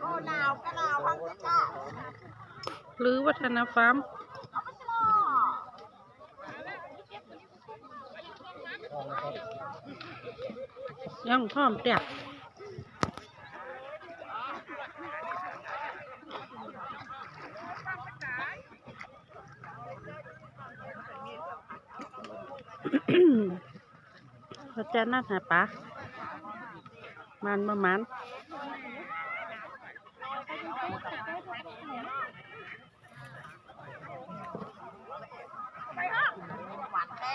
โอ้หนาวก็หนาวพังสิจ้าหรือวัฒนฟาร์มยังพร้อมแตกเขาจะนัดหาปลามันประมาณ หวานแท้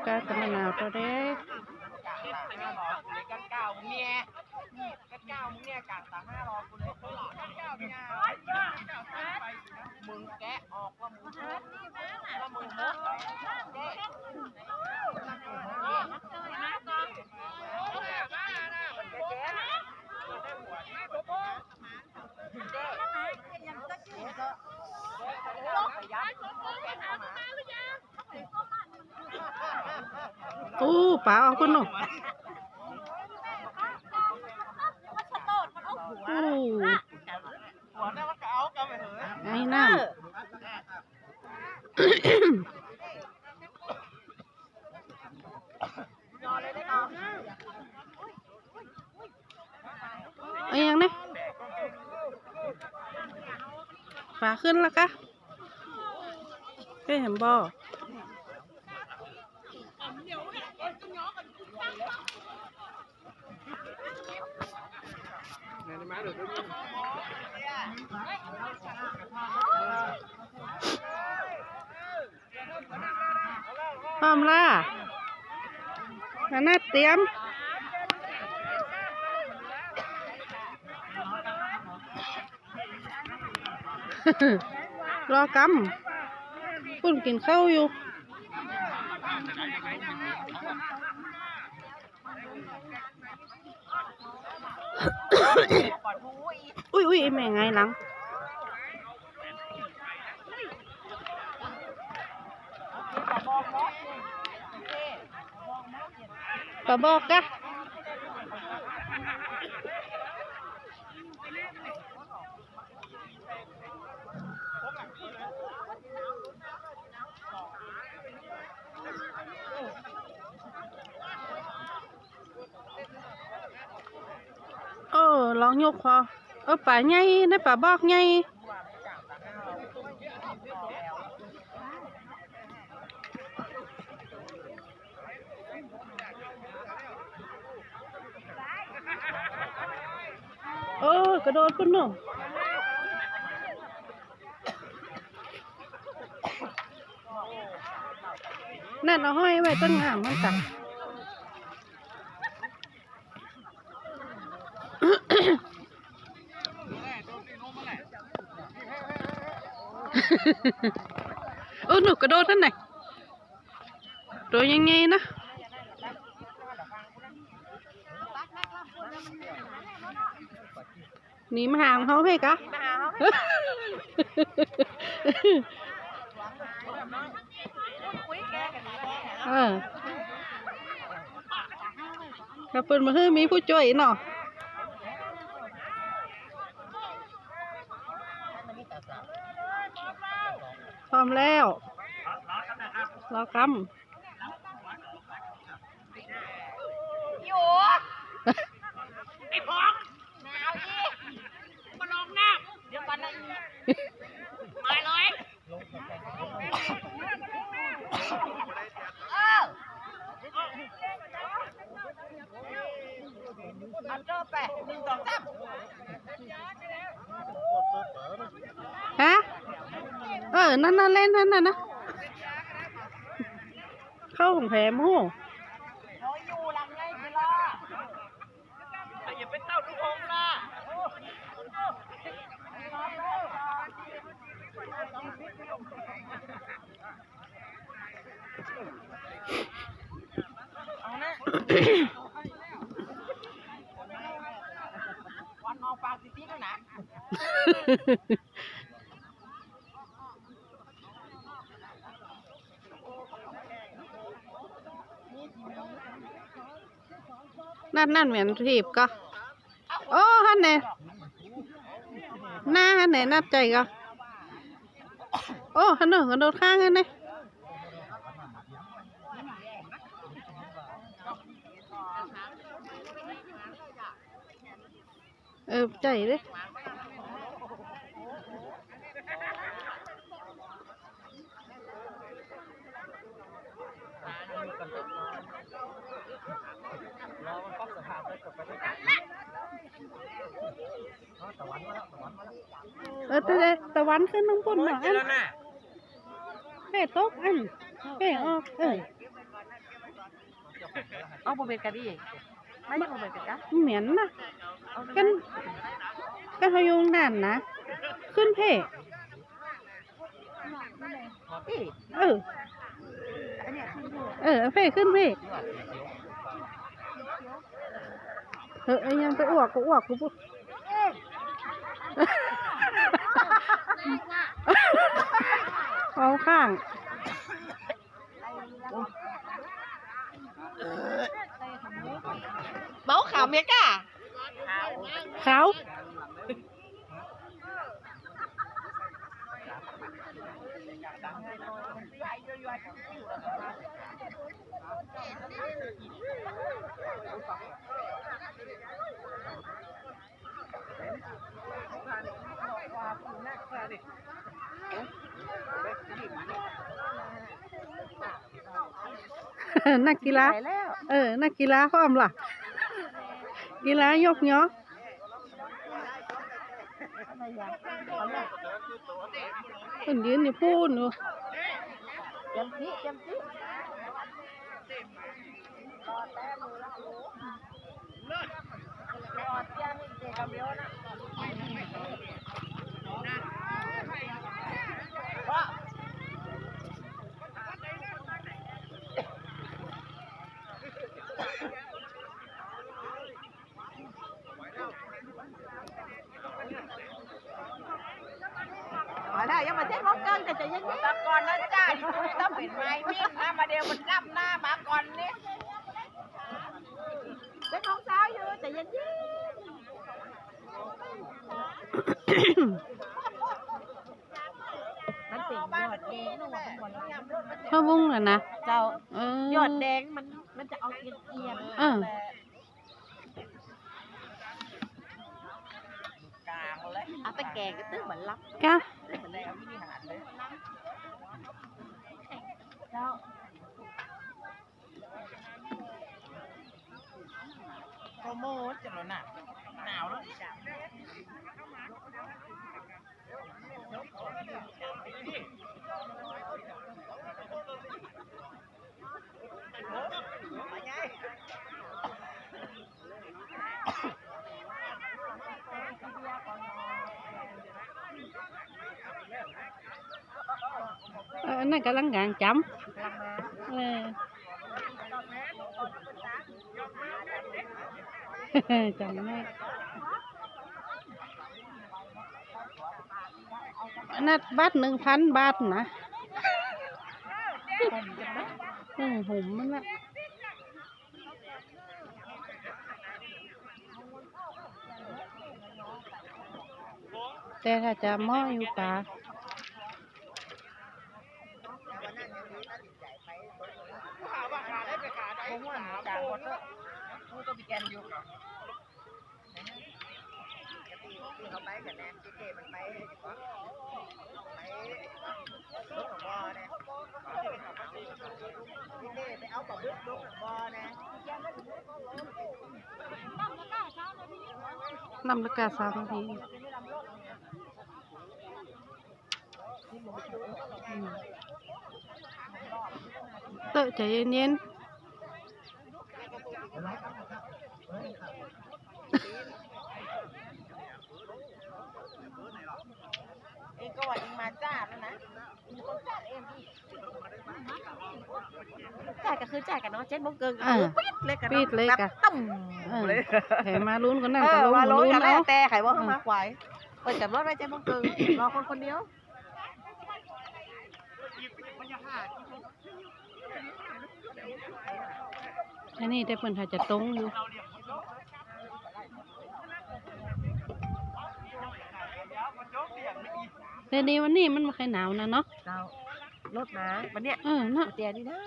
กางตาห้ารอกูเลยกันเก่าเนี่ยมึงแกะออกว่ามึงว่ามึงเนอะแกะยัดอู้ป๋าเอาคุณ หนูอู้หัวนั่นมันก็เอากันเถอะไอ้น้ำนอนเลยได้นอนเอายังเนี่ยฝาขึ้นแล้วกะเคยเห็นบ่ พร้อมล่ะนานาเตรียมรอกำปุ่นกินข้าวอยู่อุ้ยอุ้ยอ้แม่ไงหลังบอกเนาะ ปะบอกกะเออลองยกคอเออป่าใหญ่ได้ป่าบอกให เออกระโดดพุ่นหนูนั่นเอาห้อยไว้ต้นงามมันตักโอ้หนูกระโดดท่านไหนตัวยังไงนะ หนีมาห่างเขาเพกะมาหาเขาคุยแกกันนะเออถ้าเปิดมาคือมีผู้ช่วยเนาะพร้อมแล้วรอกอยู่ไอ้พอกหนาวอีมาลงน้ำเดี๋ยวก่อนนะอี มาเลยเอออันเดอร์แปหนึ่งสองสามฮะ เออ นั่นนั่นเล่นนั่นน่ะนะ เข้าของแผลโม่ น้อยอยู่หลังไงกีฬาอย่าเป็นเต้าลูกองนะ เอานะ วันนองปลาสิตี้ด้วยนะ นั่นเหมือนทีบก็โอ้ฮันเน่หน้าฮันเน่นับใจก็โอ้ฮันเน่กระโดดข้างกันเน่เออใจเลย เออแต่แต่ตะวันขึ้นน้องปุ่นหน่อยอันเป้ตกอันเป้ออกเออเอาบ่เป็นกันดิไม่ใช่บ่เป็นกันเหม็นนะกันกันพยุงนั่นนะ ขึ้นเพ่อีเอออันเนี้ยคืออยู่เออเพ่ขึ้นเพ่ เออไอ้ยังไปอ้วกก็อ้วกกูปุ๊บเอาข้าง เมาขาวเมียก้า ขาว นักกีฬาไปแล้วเออ นักกีฬาพร้อมล่ะ กีฬายกยอคนยืนอยู่พูดอยู่จำสิจำสิมาได้ยังมาเช็ครถเกินแต่จะยังตะกอนนะจ้าที่คุณต้องเป็นไม้มิ่งนะมาเดียวมันรับหน้ามาก่อนนี่เด็กน้องสาวอยู่แต่ยังยิ้มันเป็นยอดแดงพ่อวุ้งน่ะนะ เจ้าเออยอดแดงมันมันจะ เอาเอียงเอียงเออกลางเลยอะแต่แกงก็ตื้อเหมือนรับกะตื้อเหมือนในอภินิหารเลยเจ้าโปรโมทจังเลยน่ะหนาวแล้วจ้ะ เออ นั่นกำลังกางจำเออจำได้อันนัดบัตรหนึ่งพันบาทนะเออหุ่มมันละแต่ถ้าจะหม้ออยู่ป่าผมว่าหนูจากหมดแล้วมูก็มีแกนอยู่เขา ไปกันแน่ที่เจมันไปไปรถของบอเนี่ยที่เจไปเอากับบึ้งรถของบอ เนี่ยนำละกาสามนาทีอืมเตอะใจเย็นเองก็ว่าเองมาจ้าแล้วนะมีคนจ้าเองพี่จ่ายก็คือจ่ายกันเนาะเจ็ดโมงเกินก็คือปิดเลยกันปิดเลยกะตั้มๆเออเลยแถมมาลุ้นกันนั่นเอก็อลุ้นว่าก็โลลุ้นกันแล้วเอาแต่ไขว่าเขาเออมาควายเปิดกับรถไว้เจ็ดโมงเกินรอคนคนเดียว อันนี้ได้เพิ่นถ้าจะตรงอยู่แต่นี้วันนี้มันไม่ค่อยหนาวนะเนาะเรารถมาวันเนี้ยเออเนาะเตียนี่นะ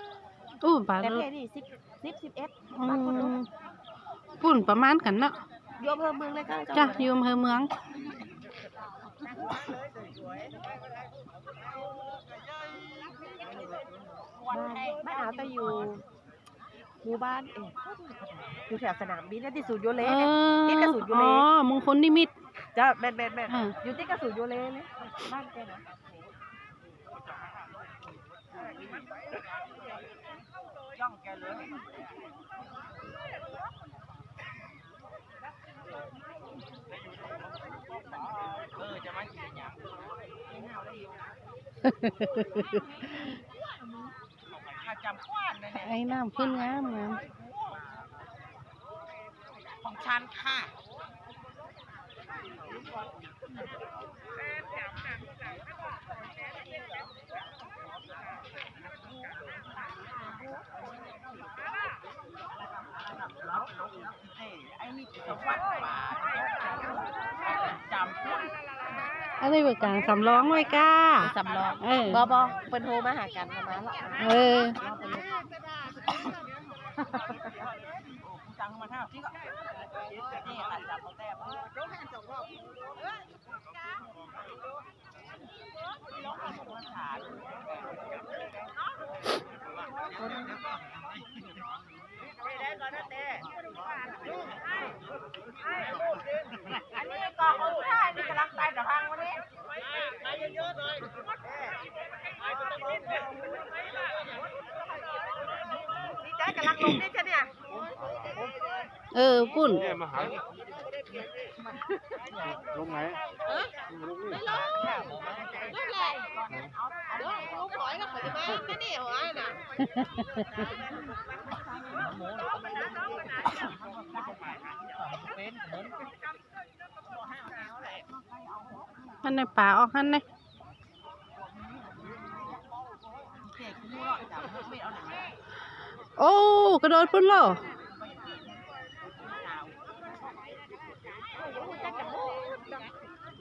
อู้ป่าแต่เลยเพียนี่สิบสิบสิบเอ็ดอืบางคนรู้มปุ่นประมาณกันเนาะโยมเพิ่มเมืองเลยก็จ้ะอยู่อำเภอเมืองบ้านบ้านเอาแต่อยู่ หมู่บ้านเองอยู่แถวสนามบินนะที่ศูนย์โยเลเอเนี่ยอติดกับศูนย์ยูอ๋เลอมงคลนิมิต จ้าแม่นแม่นแม่นอ่า อยู่ที่กระสุนโยเลเลยบ้านแกนะ ไอ้น้ำขึ้นงามงามของฉันค่ะอะไรเบิกกลางสำรองไว้ก้า สำรอง เออ บอบอเป็นโทรมาหากันประมาณละเออ จังมาท่าพี่ก็นี่ค่ะจับมาแต้ม อันนี้ก็เขาท่านี่กำลังไปแต่พังวันนี้นี่ใจ กำลังลงนี่จ้ะเนี่ยเออปุ่นเนี่ยมาหาลงไหนลงนี่ลูกถอยก็ขอจะมาไม่นี่หัวน่ะมันในป่าออกหันเลย โอ้กระโดดพุ่นเหรอ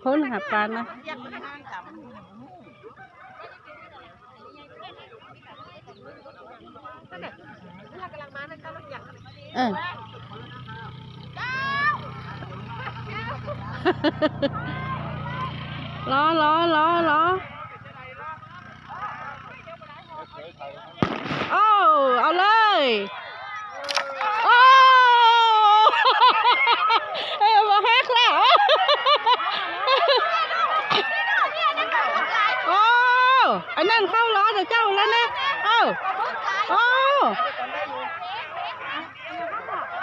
คนหาปลานะเออล้อล้อล้อล้อ โอ้เอาเลย โอ้ เอ้ยมาฮักแล้ว โอ้อันนั้นเข้าล้อเดี๋ยวเจ้าแล้วนะ เอ้าโอ้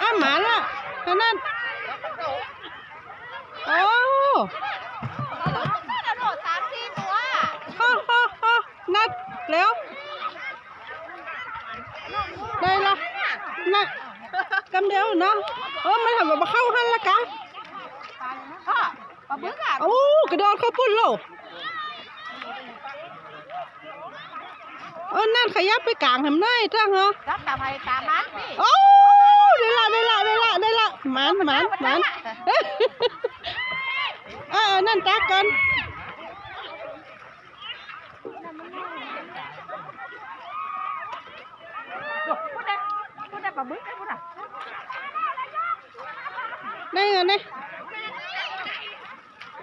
อ้าหมาละอันนั้นโอ้ สามสี่ตัว ฮ่าฮ่าฮ่านัดเร็ว ได้ละนัดกำเดียวเนาะเออมันทำแบบเข้าหันละกะ ก็ปลาบึกอะ โอ้กระโดดเข้าปุ่นโลเออนั่นขยับไป กลางทำได้จังเหรอรับตาไผ่ตามัดนี่โอ้ได้ละได้ละได้ละได้ละหมันหมันหมันเออนั่นจักกันพูดได้พูดได้ปลาบึกได้พูดอะได้ไงเนี่ย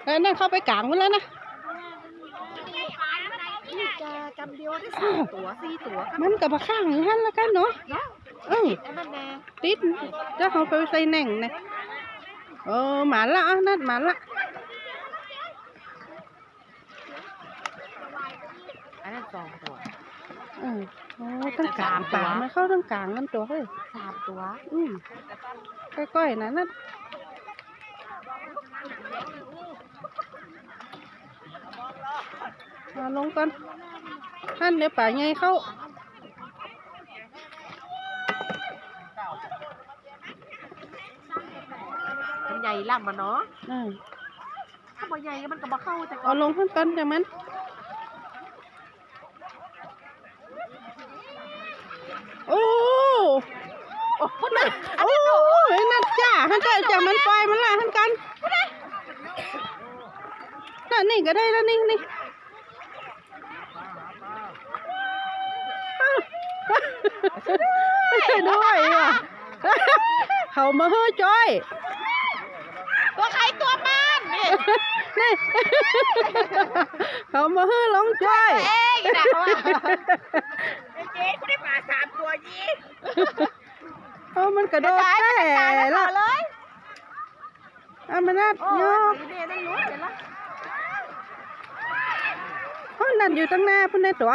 เออนั่นเข้าไปกลางหมดแล้วนะนี่ จะกำเดียวได้สามตัวสี่ตัวมันกับข้างอยู่หันแล้วกันเนาะเนาะเออไอ้นั่นแน่ติดจะเอาไปใส่แหน่งนะเออหมาละอะนัดหมาละอันนั้นสองตัวเออโอ้ทั้งกลางป่ามันเข้าทั้งกลางนั่นตัวเฮ้ยสามตัว อืมก้อยๆนะนั่น มาลงก่อนท่านเดี๋ยวป่าไงเข้ามันใหญ่ล่ำมาเนาะเออถ้ามันใหญ่มันก็มาเข้าแต่เอาลงข้างต้นจากมันโอ้โอ้โหนะโอ้ยนั่นจ้าฮันเจ้าจ้ามันปล่อยมันละฮันกันนั่นนี่ก็ได้แล้วนี่นี่ ด้วยอะเขามาเฮ้อจ้อย ตัวใครตัวมันนี่นี่ เขามาเฮ้อลงจ้อย เอ้ยนะว่าเจ๊กูได้ปลาสามตัวยี่เอามันกระโดดแค่ละเลยเอามันนัดโอ้โยยกนี่นั่นรู้เห็นแล้วเพราะนั่นอยู่ตั้งหน้าพุ่นในตัว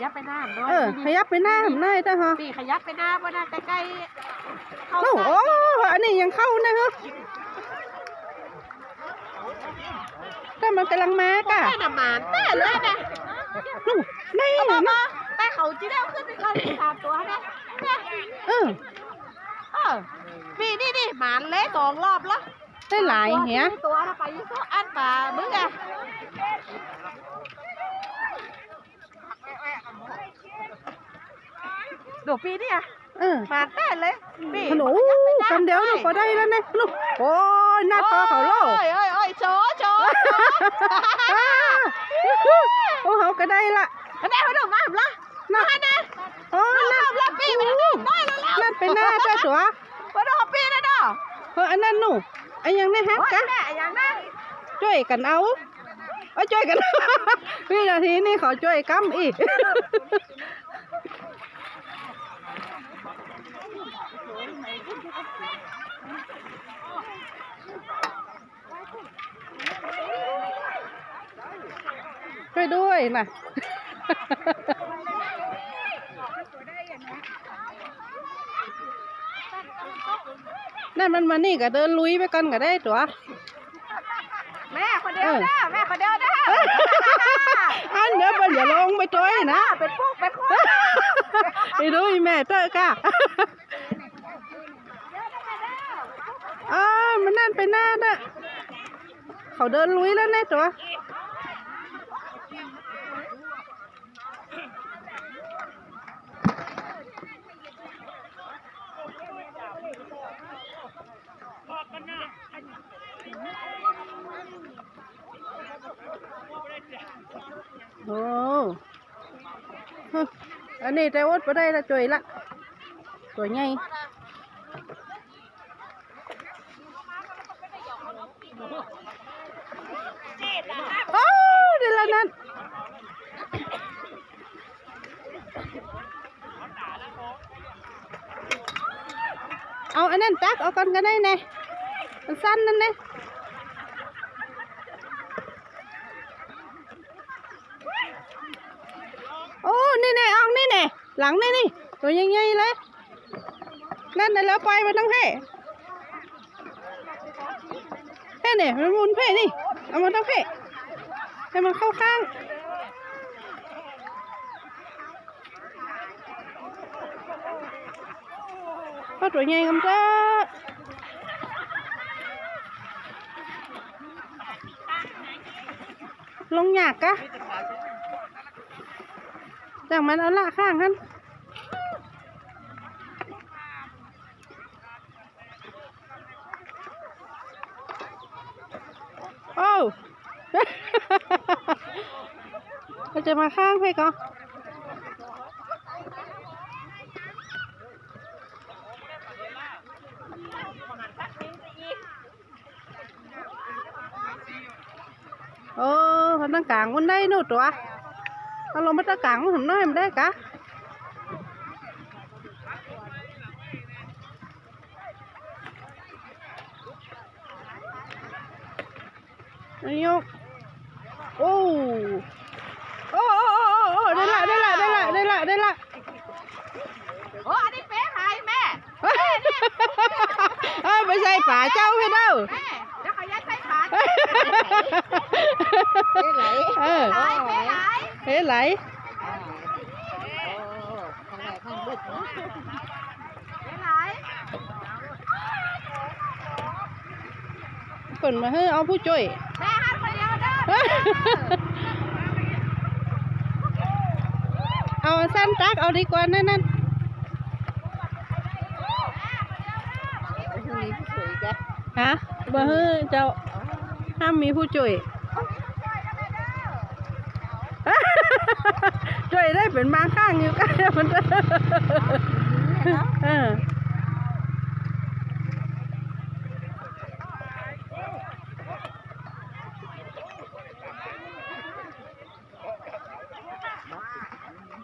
ยับไปหน้าเนาะเออ ขยับไปหน้าผมได้จ้ะฮะปีขยับไปหน้าบ่นะใกล้ๆเข้าโอ้โหอันนี้ยังเข้านะฮะแต่มันกำลังมากะใต้น้ำมันแต่เลยนะนู่นนี่เอามานะมาแต่เขาจีได้ขึ้นไปเข้าสามตัวนะเนี่ยเออเออปีนี่นี่หมานเละสองรอบแล้วได้หลายเหี้ยตัวถ้าไปยิ่งอันป่ามึงอะ ดูปีนี่อะเออหมานแต่เลยปีขนมกันเดียวนี่ก็ได้แล้วเนี่ยลูกโอ้ยหน้าตาเขาโลโอ้ยโอ้ยโอ้ยโชว์โชว์อ้าโอ้เขาก็ได้ละอันนี้เขาดูมาหรือน่ะมานะโอ้มานั่นแล้วปีมันได้แล้วแล้วนั่นเป็นหน้าจ้าตัวมาดูปีนะเนาะเอออันนั้นหนูอันยังไม่ฮักโอ้ยกะแม่อย่างนั้นช่วยกันเอาเอาช่วยกันวินาทีนี้ขอช่วยกำอีก ช่วยด้วยนะนั่นมันมานี่ก็เดินลุยไปกันก็ได้ตัว แม่คนเดียวนะแม่คนเดียวนะอันเดี๋ยวมันอย่าลงไปตัวเองนะเป็นพวกเป็นพวกไปดูอีแม่เตอะกะ อ้ามันนั่นไปหน้าน่ะเขาเดินลุยแล้วแน่ตัวโอ้ฮึอันนี้แต่วดไปได้ละจ่อยละตัวใหญ่โอ้เดี๋ยวละนั่นเอาอันนั้นตักเอากันก็ได้ไงมันสั้นนั่นไงโอ้นี่แน่อองนี่แน่หลังนี่นี่ตัว ใหญ่ๆเลย นั่นน่ะแล้วปล่อยมาทั้งเพ่เพ่เนี่ยมันหมุนเพ่นี่ เอามาทั้งเพ่ให้มันเข้าข้าง ก็ตัวใหญ่กำจ้าลงหยากกะ จากมันเอาละข้างหันโอ้ เรา จะมาข้างไปก่อนโอ้คนตั้งกลางคนได้นู่นตัวเอาลงมาตะกลางมันทำน้อยมันได้กะ นายกโอ้โอ้โอ้โอ้โอ้ได้ละได้ละได้ละได้ละได้ละ โอ้อันนี้เป๊ะหายแม่ เอ้ยไปใส่ป่าเจ้าพี่เด้อแม่เดี๋ยวขยันใส่ขาเออหายเป๊ะหายเฮ้ยไหลเป๊ะหายเปิ่นมาเฮ้ยเอาผู้ช่วยแม่หันคนเดียวเด้อเอาสั้นตักเอาดีกว่านั่นนั่น ฮะบ่เฮ้ยเจ้าห้ามมีผู้ช่วยช่วยได้เป็นบางข้างอยู่กันมันเออ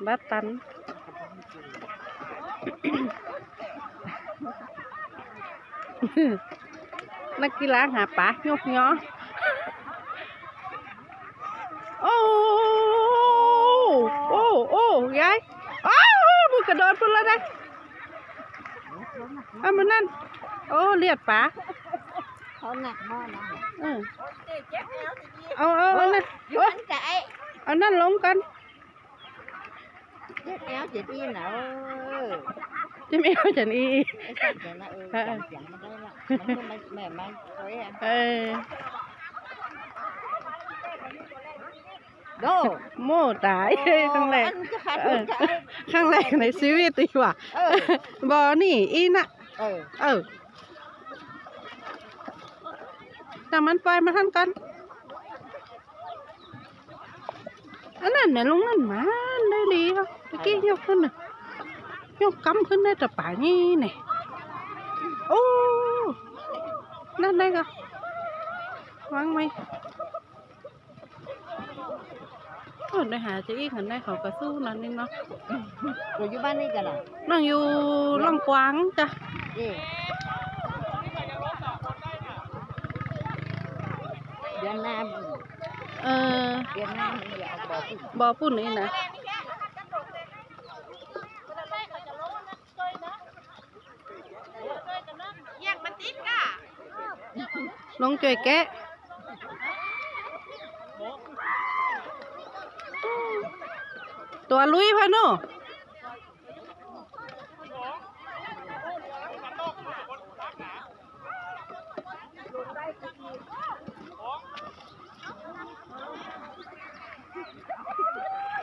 บัตตัน นักกีฬาหาปลายกย้อโอ้โอ้โอ้ยายอ้าวมันกระโดดพุ่นแล้วนะเอามันนั่น โอ้เลียดปลาเขาหนักมากนะเออเอาเอาเอานั่นยุ่โอ้งใจเอานั่นลงกันเจ็บแล้วเจ็บอีหนาวจะไม่เอาฉันอีไอ้สัตว์เนี่ยนะเออ จำเสียงมันได้ละมันก็ไม่แม่มันโอ้ยเออโดโม่ตายข้างแรกอันจะขาดเอทุอนจะข้างแรกในชีวิตดีกว่าเออบอนี่อีน่ะเออเออแต่มันปล่อยมาทันกันอันนั้นเนี่ยลุงนั่นมาได้ดีครับตะกี้ยกขึ้นน่ะยกกำขึ้นได้แต่ป่านี่เนี่ย โอ้นั่นได้ก็วางไหมโอ้ได้หาจะอีกหันได้เขากระสู้นั่นนี่เนาะเราอยู่บ้านนี่กันล่ะนั่งอยู่ลำกวางจ้ะเอ๊เดือนหน้าเออเดือนหน้ามันอยากบอกพี่บอปุ่นนี่นะ แยกมันติดก่ะ ลงจ่วยแก